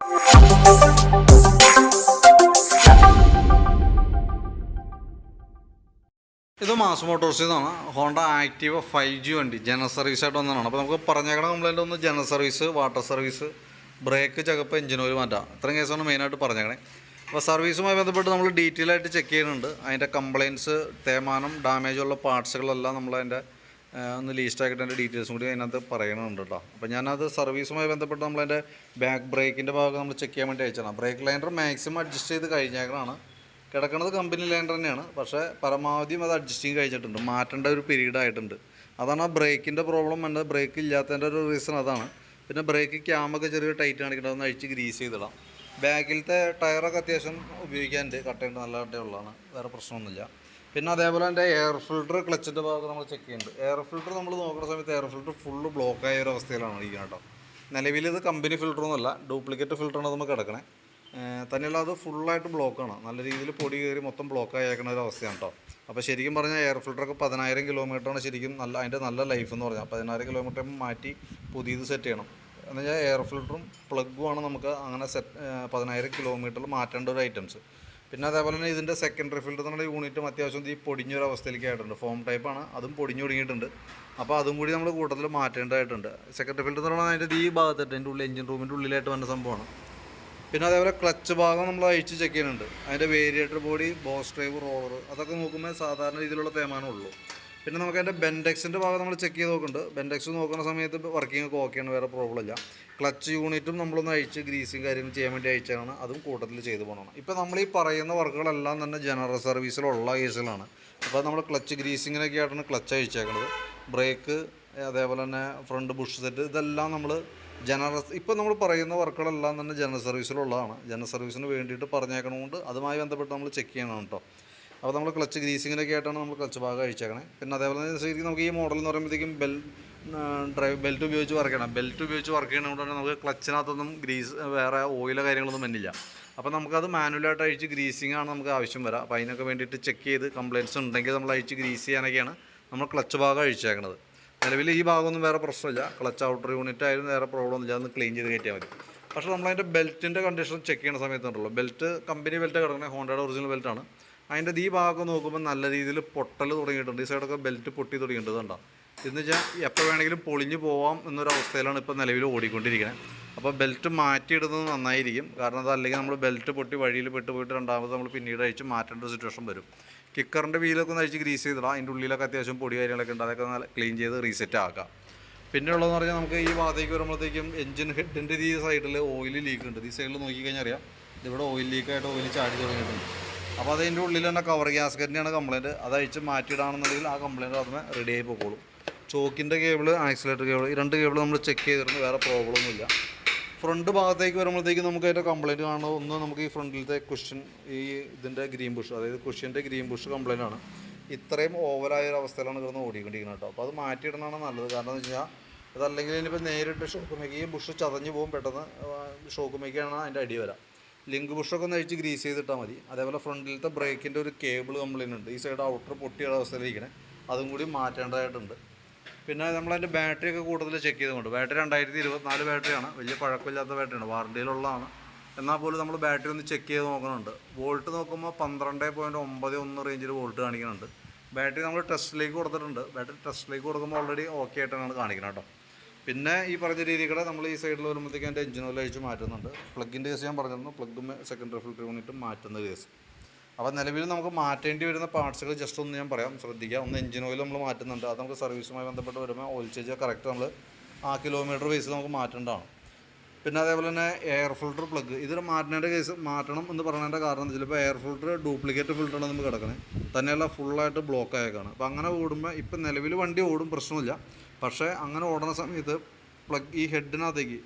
ഇത് mass Motors നിന്നാണ് Honda Activa five G വണ്ടി. ജനറൽ സർവീസ് ആയിട്ട് വന്നതാണ്. അപ്പോൾ നമുക്ക് പറഞ്ഞേക്കണ കംപ്ലൈന്റ് ഒന്ന് general service water service brake checkup engine oil മാറ്റാം. ഇത്രയും കേസാണ് മെയിനായിട്ട് പറഞ്ഞേക്കണേ. അപ്പോൾ സർവീസുമായി ബന്ധപ്പെട്ട് നമ്മൾ ഡീറ്റെയിൽ ആയിട്ട് ചെക്ക് ചെയ്യുന്നുണ്ട്. അതിന്റെ കംപ്ലയിൻസ് തേമാനം ഡാമേജുള്ള പാർട്സുകളെല്ലാം നമ്മൾ അതിന്റെ ഒന്ന് ലീസ്റ്റ് ആക്കിയിട്ട് അതിന്റെ ഡീറ്റെയിൽസും കൂടി അതിനകത്ത് പറയണുണ്ട് കേട്ടോ അപ്പോൾ ഞാനത് സർവീസുമായി ബന്ധപ്പെട്ട് നമ്മളതിന്റെ ബാക്ക് ബ്രേക്കിന്റെ ഭാഗം നമ്മൾ ചെക്ക് ചെയ്യാൻ വേണ്ടി അയച്ചതാണ്. ബ്രേക്ക് ലൈൻഡർ മാക്സിമം അഡ്ജസ്റ്റ് ചെയ്ത് കഴിഞ്ഞേക്കാണ് കിടക്കുന്നത് കമ്പനി ലൈൻഡർ തന്നെയാണ്. പക്ഷേ പരമാവധി അത് അഡ്ജസ്റ്റിങ് കഴിഞ്ഞിട്ടുണ്ട്. മാറ്റേണ്ട ഒരു പീരീഡ് ആയിട്ടുണ്ട്. അതാണ് ആ ബ്രേക്കിന്റെ പ്രോബ്ലം എന്റെ ബ്രേക്ക് ഇല്ലാത്തതിന്റെ ഒരു റീസൺ അതാണ്. പിന്നെ ബ്രേക്ക് ക്യാമൊക്കെ ചെറിയ ടൈറ്റ് കാണിക്കേണ്ടത് ഒന്ന് അഴിച്ച് ഗ്രീസ് ചെയ്തിടാം. ബാക്കിലത്തെ ടയറൊക്കെ അത്യാവശ്യം ഉപയോഗിക്കാനുണ്ട്. കട്ടയുണ്ട് നല്ല കട്ടയുള്ളതാണ്. വേറെ പ്രശ്നമൊന്നുമില്ല. പിന്നെ അതേപോലെ എന്റെ എയർ ഫിൽട്ടർ ക്ലച്ചിന്റെ ഭാഗത്ത് നമ്മൾ ചെക്ക് ചെയ്യുന്നുണ്ട്. എയർ ഫിൽട്ടർ നമ്മൾ നോക്കുന്ന സമയത്ത് എയർ ഫിൽട്ടർ ഫുള്ള് ബ്ലോക്ക് ആയ ഒരു അവസ്ഥയിലാണ് ഇരിക്കുന്നത് കേട്ടോ. നിലവിൽ ഇത് കമ്പനി ഫിൽറ്ററൊന്നുമല്ല ഡ്യൂപ്ലിക്കേറ്റ് ഫിൽറ്ററാണ് നമുക്ക് കിടക്കണേ. തന്നെയല്ല അത് ഫുള്ളായിട്ട് ബ്ലോക്കാണ് നല്ല രീതിയിൽ പൊടി കയറി മൊത്തം ബ്ലോക്ക് ആയേക്കുന്ന ഒരു അവസ്ഥയാണ് കേട്ടോ. അപ്പോൾ ശരിക്കും പറഞ്ഞാൽ എയർ ഫിൽട്ടറൊക്കെ പതിനായിരം കിലോമീറ്ററാണ് ശരിക്കും നല്ല അതിന്റെ നല്ല ലൈഫ് എന്ന് പറഞ്ഞാൽ പതിനായിരം കിലോമീറ്റർ മാറ്റി പുതിയത് സെറ്റ് ചെയ്യണം. എന്ന് വെച്ചാൽ എയർ ഫിൽറ്ററും പ്ലഗുമാണ് നമുക്ക് അങ്ങനെ സെറ്റ് പതിനായിരം കിലോമീറ്ററിൽ മാറ്റേണ്ട ഒരു ഐറ്റംസ് പിന്നെ അതേപോലെ തന്നെ ഇതിന്റെ സെക്കൻഡറി ഫിൽറ്റർ എന്നുള്ള യൂണിറ്റും അത്യാവശ്യം ഈ പൊടിഞ്ഞൊരു അവസ്ഥയിലേക്ക് ആയിട്ടുണ്ട് ഫോം ടൈപ്പാണ് അതും പൊടിഞ്ഞു തുടങ്ങിയിട്ടുണ്ട്. അപ്പോൾ അതും കൂടി നമ്മൾ കൂട്ടത്തിൽ മാറ്റേണ്ടതായിട്ടുണ്ട്. സെക്കൻഡറി ഫിൽറ്റർ എന്ന് പറഞ്ഞാൽ അതിന്റെ ഈ ഭാഗത്തായിട്ട് അതിന്റെ ഉള്ളിൽ എഞ്ചിൻ റൂമിന്റെ ഉള്ളിലായിട്ട് വന്ന സംഭവമാണ്. പിന്നെ അതേപോലെ ക്ലച്ച് ഭാഗം നമ്മൾ അഴിച്ച് ചെക്ക് ചെയ്യുന്നുണ്ട്. അതിന്റെ variator body boss drive roller അതൊക്കെ നോക്കുമ്പോൾ സാധാരണ രീതിയിലുള്ള തേമാനം ഉള്ളൂ. പിന്നെ നമുക്ക് അതിന്റെ ബെൻഡെക്സിന്റെ ഭാഗം നമ്മൾ ചെക്ക് ചെയ്ത് നോക്കുന്നുണ്ട്. ബെൻഡെക്സ് നോക്കുന്ന സമയത്ത് വർക്കിംഗ് ഒക്കെ ഓക്കെയാണ് വേറെ പ്രോബ്ലം ഇല്ല. ക്ലച്ച് യൂണിറ്റും നമ്മളൊന്ന് അഴിച്ച് ഗ്രീസും കാര്യങ്ങളും ചെയ്യാൻ വേണ്ടി അയച്ചാണ് അതും കൂട്ടത്തിൽ ചെയ്ത് പോകണം ഇപ്പോൾ നമ്മൾ ഈ പറയുന്ന വർക്കുകളെല്ലാം തന്നെ ജനറൽ സർവീസിലുള്ള കേസുകളാണ് അപ്പോൾ നമ്മൾ ക്ലച്ച് ഗ്രീസിങ്ങിനൊക്കെ ആയിട്ടാണ് ക്ലച്ച് അഴിച്ചേക്കുന്നത് ബ്രേക്ക് അതേപോലെ തന്നെ ഫ്രണ്ട് ബുഷ് സെറ്റ് ഇതെല്ലാം നമ്മൾ ജനറൽ ഇപ്പോൾ നമ്മൾ പറയുന്ന വർക്കുകളെല്ലാം തന്നെ ജനറൽ സർവീസിലുള്ളതാണ് ജനറൽ സർവീസിന് വേണ്ടിയിട്ട് പറഞ്ഞേക്കണമുണ്ട് അതുമായി ബന്ധപ്പെട്ട് നമ്മൾ ചെക്ക് ചെയ്യണം കേട്ടോ അപ്പോൾ നമ്മൾ ക്ലച്ച് ഗ്രീസിങ്ങിനൊക്കെ ആയിട്ടാണ് നമ്മൾ ക്ലച്ച് ഭാഗം അഴിച്ചേക്കണേ പിന്നെ അതേപോലെ തന്നെ ശരിക്കും നമുക്ക് ഈ മോഡൽ എന്ന് പറയുമ്പോഴത്തേക്കും ബെൽ ഡ്രൈവ് ബെൽറ്റ് ഉപയോഗിച്ച് വർക്ക് ചെയ്യണം. ബെൽറ്റ് ഉപയോഗിച്ച് വർക്ക് ചെയ്യണതുകൊണ്ട് നമുക്ക് ക്ലച്ചിനകത്തൊന്നും ഗ്രീസ് വേറെ ഓയിലോ കാര്യങ്ങളൊന്നും വന്നില്ല. അപ്പോൾ നമുക്കത് മാനുവലായിട്ട് അഴിച്ച് ഗ്രീസിംഗ് ആണ് നമുക്ക് ആവശ്യം വരാം. അപ്പോൾ അതിനൊക്കെ വേണ്ടിയിട്ട് ചെക്ക് ചെയ്ത് കംപ്ലയിന്റ്സ് ഉണ്ടെങ്കിൽ നമ്മൾ അഴിച്ച് ഗ്രീസ് ചെയ്യാനൊക്കെയാണ് നമ്മൾ ക്ലച്ച് ഭാഗം അഴിച്ചേക്കണത്. നിലവിൽ ഈ ഭാഗമൊന്നും വേറെ പ്രശ്നമില്ല. ക്ലച്ച് ഔട്ടർ യൂണിറ്റ് ആയാലും വേറെ പ്രോബ്ലം ഒന്നുമില്ല. അതൊന്ന് ക്ലീൻ ചെയ്ത് കയറ്റിയാൽ മതി. പക്ഷേ നമ്മളതിന്റെ ബെൽറ്റിന്റെ കണ്ടീഷൻ ചെക്ക് ചെയ്യുന്ന സമയത്തുണ്ടല്ലോ ബെൽറ്റ് കമ്പനി ബെൽറ്റ് കിടക്കുന്നത് ഹോണ്ടയുടെ ഒറിജിനൽ ബെൽറ്റാണ് അതിന്റെ ഈ ഭാഗം നോക്കുമ്പോൾ നല്ല രീതിയിൽ പൊട്ടൽ തുടങ്ങിയിട്ടുണ്ട്. ഈ സൈഡൊക്കെ ബെൽറ്റ് പൊട്ടി തുടങ്ങിയിട്ടുണ്ട് കണ്ടോ? എന്ന് വെച്ചാൽ എപ്പോൾ വേണമെങ്കിലും പൊളിഞ്ഞു പോവാം എന്നൊരവസ്ഥയിലാണ് ഇപ്പോൾ നിലവിൽ ഓടിക്കൊണ്ടിരിക്കുന്നത് അപ്പോൾ ബെൽറ്റ് മാറ്റിയിടുന്നത് നന്നായിരിക്കും. കാരണം അത് അല്ലെങ്കിൽ നമ്മൾ ബെൽറ്റ് പൊട്ടി വഴിയിൽ പെട്ട് പോയിട്ട് രണ്ടാമത് നമ്മൾ പിന്നീട് അഴിച്ച് മാറ്റേണ്ട ഒരു സിറ്റുവേഷൻ വരും. കിക്കറിന്റെ വീലൊക്കെ ഒന്ന് അഴിച്ച് ഗ്രീസ് ചെയ്തിടാം. അതിന്റെ ഉള്ളിലൊക്കെ അത്യാവശ്യം പൊടി കാര്യങ്ങളൊക്കെ ഉണ്ട്. അതൊക്കെ നല്ല ക്ലീൻ ചെയ്ത് റീസെറ്റ് ആക്കാം. പിന്നെ ഉള്ളതെന്ന് പറഞ്ഞാൽ നമുക്ക് ഈ ഭാഗത്തേക്ക് വരുമ്പോഴത്തേക്കും എഞ്ചിൻ ഹെഡിന്റെ ഈ സൈഡിൽ ഓയിൽ ലീക്ക് ഉണ്ട്. ഈ സൈഡിൽ നോക്കിക്കഴിഞ്ഞാൽ അറിയാം. ഇവിടെ ഓയിൽ ലീക്കായിട്ട് ഓയിൽ ചാടി തുടങ്ങിയിട്ടുണ്ട്. അപ്പോൾ അതിന്റെ ഉള്ളിൽ തന്നെ കവർ ഗ്യാസ്കറ്റിന്റെയാണ് കംപ്ലയിന്റ് അത് അഴിച്ച് മാറ്റിയിടാണെന്നുണ്ടെങ്കിൽ ആ കംപ്ലയിന്റ് അതിന് റെഡി ആയി പോയിക്കോളും ചോക്കിന്റെ കേബിൾ ആക്സിലേറ്റർ കേബിൾ ഈ രണ്ട് കേബിൾ നമ്മൾ ചെക്ക് ചെയ്തിരുന്നു വേറെ പ്രോബ്ലം ഒന്നുമില്ല. ഫ്രണ്ട് ഭാഗത്തേക്ക് വരുമ്പോഴത്തേക്ക് നമുക്ക് അതിന്റെ കംപ്ലയിന്റ് കാണുന്നത് ഒന്ന് നമുക്ക് ഈ ഫ്രണ്ടിലത്തെ ക്വസ്റ്റ്യൻ ഈ ഇതിന്റെ ഗ്രീൻ ബുഷ് അതായത് കുഷ്യന്റെ ഗ്രീൻ ബുഷ് കംപ്ലയിന്റ് ആണ്. ഇത്രയും ഓവറായ ഒരു അവസ്ഥയിലാണ് കിടന്ന് ഓടിക്കൊണ്ടിരിക്കുന്നത് കേട്ടോ. അപ്പോൾ അത് മാറ്റിയിടുന്നതാണ് നല്ലത്. കാരണം എന്ന് വെച്ചാൽ അതല്ലെങ്കിൽ ഇനിയിപ്പോൾ നേരിട്ട് ഷോക്കുമേക്ക് ഈ ബുഷ് ചതഞ്ഞ് പോകും പെട്ടെന്ന് ഷോക്ക് ഷോക്കുമേക്കാണ് അതിന്റെ അടി വരാം. ലിങ്ക് ബുഷൊക്കെ ഒന്ന് അഴിച്ച് ഗ്രീസ് ചെയ്തിട്ടാൽ മതി. അതേപോലെ ഫ്രണ്ടിലത്തെ ബ്രേക്കിന്റെ ഒരു കേബിൾ കംപ്ലയിന്റ് ഉണ്ട്. ഈ സൈഡ് ഔട്ടർ പൊട്ടിയ അവസ്ഥയിലിരിക്കണേ. അതും കൂടി മാറ്റേണ്ടതായിട്ടുണ്ട്. പിന്നെ നമ്മളതിന്റെ ബാറ്ററി ഒക്കെ കൂടുതൽ ചെക്ക് ചെയ്തുകൊണ്ട് ബാറ്ററി രണ്ടായിരത്തി ഇരുപത്തിനാല് ബാറ്ററിയാണ് വലിയ പഴക്കമില്ലാത്ത ബാറ്ററിയാണ് വാറണ്ടിയിലുള്ളതാണ്. എന്നാൽ പോലും നമ്മൾ ബാറ്ററി ഒന്ന് ചെക്ക് ചെയ്ത് നോക്കുന്നുണ്ട്. വോൾട്ട് നോക്കുമ്പോൾ പന്ത്രണ്ട് പോയിന്റ് ഒമ്പത് ഒന്ന് റേഞ്ചിൽ വോൾട്ട് കാണിക്കുന്നുണ്ട്. ബാറ്ററി നമ്മൾ ടെസ്റ്റിലേക്ക് കൊടുത്തിട്ടുണ്ട്. ബാറ്ററി ടെസ്റ്റിലേക്ക് കൊടുക്കുമ്പോൾ ഓൾറെഡി ഓക്കെ ആയിട്ടാണ് കാണിക്കുന്നത് കേട്ടോ. പിന്നെ ഈ പറഞ്ഞ രീതിയിൽ കൂടെ നമ്മൾ ഈ സൈഡിൽ വരുമ്പോഴത്തേക്ക് അതിന്റെ എഞ്ചിൻ ഓയിൽ അഴിച്ച് മാറ്റുന്നുണ്ട്. പ്ലഗിന്റെ കേസ് ഞാൻ പറഞ്ഞിരുന്നു പ്ലഗും സെക്കൻഡറി ഫിൽറ്റർ യൂണിറ്റും മാറ്റുന്ന കേസ് അപ്പോൾ നിലവിൽ നമുക്ക് മാറ്റേണ്ടി വരുന്ന പാർട്സുകൾ ജസ്റ്റ് ഒന്ന് ഞാൻ പറയാം. ശ്രദ്ധിക്കുക. ഒന്ന് എഞ്ചിൻ ഓയിൽ നമ്മൾ മാറ്റുന്നുണ്ട്. അത് നമുക്ക് സർവീസുമായി ബന്ധപ്പെട്ട് വരുമ്പോൾ ഓയിൽ ചേഞ്ച് കറക്റ്റ് നമ്മൾ ആ കിലോമീറ്റർ ബേസിൽ നമുക്ക് മാറ്റേണ്ടതാണ്. പിന്നെ അതേപോലെ തന്നെ എയർ ഫിൽട്ടർ പ്ലഗ് ഇത് മാറ്റേണ്ട കേസ് മാറ്റണം എന്ന് പറയുന്നതിന്റെ കാരണം എന്താ വെച്ചാൽ ഇപ്പോൾ എയർ ഫിൽട്ടർ ഡ്യൂപ്ലിക്കേറ്റ് ഫിൽറ്ററാണ് നമുക്ക് കിടക്കണേ. തന്നെയല്ല ഫുള്ളായിട്ട് ബ്ലോക്ക് ആയേക്കാണ്. അപ്പോൾ അങ്ങനെ ഓടുമ്പോൾ ഇപ്പം നിലവിൽ വണ്ടി ഓടും പ്രശ്നമില്ല. പക്ഷേ അങ്ങനെ ഓടുന്ന സമയത്ത് പ്ലഗ് ഈ ഹെഡിനകത്തേക്ക്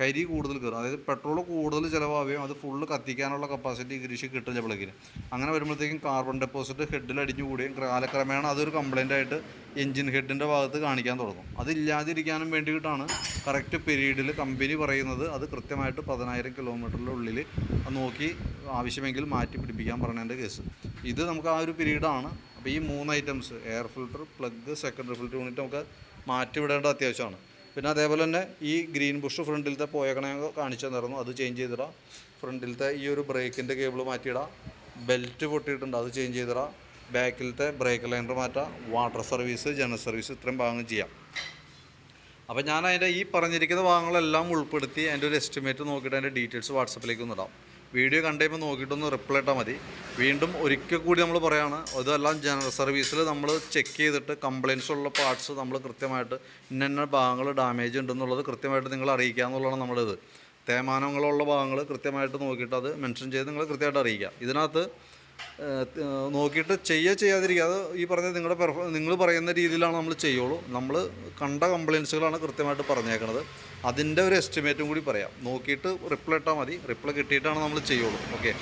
കരി കൂടുതൽ കയറും. അതായത് പെട്രോൾ കൂടുതൽ ചിലവാകുകയും അത് ഫുള്ള് കത്തിക്കാനുള്ള കപ്പാസിറ്റി കൃഷി കിട്ടില്ല പ്ലഗിന്. അങ്ങനെ വരുമ്പോഴത്തേക്കും കാർബൺ ഡെപ്പോസിറ്റ് ഹെഡിൽ അടിഞ്ഞു കൂടുകയും കാലക്രമേണ അതൊരു കംപ്ലൈന്റ് ആയിട്ട് എഞ്ചിൻ ഹെഡിന്റെ ഭാഗത്ത് കാണിക്കാൻ തുടങ്ങും. അതില്ലാതിരിക്കാനും വേണ്ടിയിട്ടാണ് കറക്റ്റ് പീരീഡിൽ കമ്പനി പറയുന്നത്. അത് കൃത്യമായിട്ട് പതിനായിരം കിലോമീറ്ററിന്റെ ഉള്ളിൽ നോക്കി ആവശ്യമെങ്കിൽ മാറ്റി പിടിപ്പിക്കാൻ പറഞ്ഞതിന്റെ കേസ് ഇത് നമുക്ക് ആ ഒരു പീരീഡാണ് അപ്പോൾ ഈ മൂന്ന് items air filter plug secondary filter unit നമുക്ക് മാറ്റി വിടേണ്ട അത്യാവശ്യമാണ്. പിന്നെ അതേപോലെ തന്നെ ഈ ഗ്രീൻ ബുഷ് ഫ്രണ്ടിലത്തെ പോയക്കണ കാണിച്ചു തന്നിരുന്നു. അത് ചേഞ്ച് ചെയ്തിടാം. ഫ്രണ്ടിലത്തെ ഈ ഒരു ബ്രേക്കിന്റെ കേബിൾ മാറ്റിയിടാം. ബെൽറ്റ് പൊട്ടിയിട്ടുണ്ട് അത് ചേഞ്ച് ചെയ്തിടാം. ബാക്കിലത്തെ ബ്രേക്ക് ലൈനർ മാറ്റാം. വാട്ടർ സർവീസ് ജനറൽ സർവീസ് ഇത്രയും ഭാഗം ചെയ്യാം. അപ്പോൾ ഞാൻ അതിന്റെ ഈ പറഞ്ഞിരിക്കുന്ന ഭാഗങ്ങളെല്ലാം ഉൾപ്പെടുത്തി അതിന്റെ ഒരു എസ്റ്റിമേറ്റ് നോക്കിയിട്ട് അതിന്റെ ഡീറ്റെയിൽസ് വാട്സപ്പിലേക്ക് ഒന്ന് ഇടാം. വീഡിയോ കണ്ടുകഴിയുമ്പോൾ നോക്കിയിട്ടൊന്ന് റിപ്ലൈ ഇട്ടാൽ മതി. വീണ്ടും ഒരിക്കൽ കൂടി നമ്മൾ പറയാണ് അതെല്ലാം ജനറൽ സർവീസിൽ നമ്മൾ ചെക്ക് ചെയ്തിട്ട് കംപ്ലയിൻസ് ഉള്ള പാർട്സ് നമ്മൾ കൃത്യമായിട്ട് ഇന്ന ഭാഗങ്ങൾ ഡാമേജ് ഉണ്ടെന്നുള്ളത് കൃത്യമായിട്ട് നിങ്ങൾ അറിയിക്കുക എന്നുള്ളതാണ് നമ്മളിത്. തേമാനങ്ങളുള്ള ഭാഗങ്ങൾ കൃത്യമായിട്ട് നോക്കിയിട്ട് അത് മെൻഷൻ ചെയ്ത് നിങ്ങൾ കൃത്യമായിട്ട് അറിയിക്കുക. ഇതിനകത്ത് നോക്കിയിട്ട് ചെയ്യുക ചെയ്യാതിരിക്കുക. അത് ഈ പറഞ്ഞ നിങ്ങളുടെ പെർഫോ നിങ്ങൾ പറയുന്ന രീതിയിലാണ് നമ്മൾ ചെയ്യുള്ളൂ. നമ്മൾ കണ്ട കംപ്ലയിൻസുകളാണ് കൃത്യമായിട്ട് പറഞ്ഞേക്കുന്നത് അതിന്റെ ഒരു എസ്റ്റിമേറ്റും കൂടി പറയാം. നോക്കിയിട്ട് റിപ്ലൈ ഇട്ടാൽ മതി. റിപ്ലൈ കിട്ടിയിട്ടാണ് നമ്മൾ ചെയ്യുള്ളൂ. ഓക്കെ?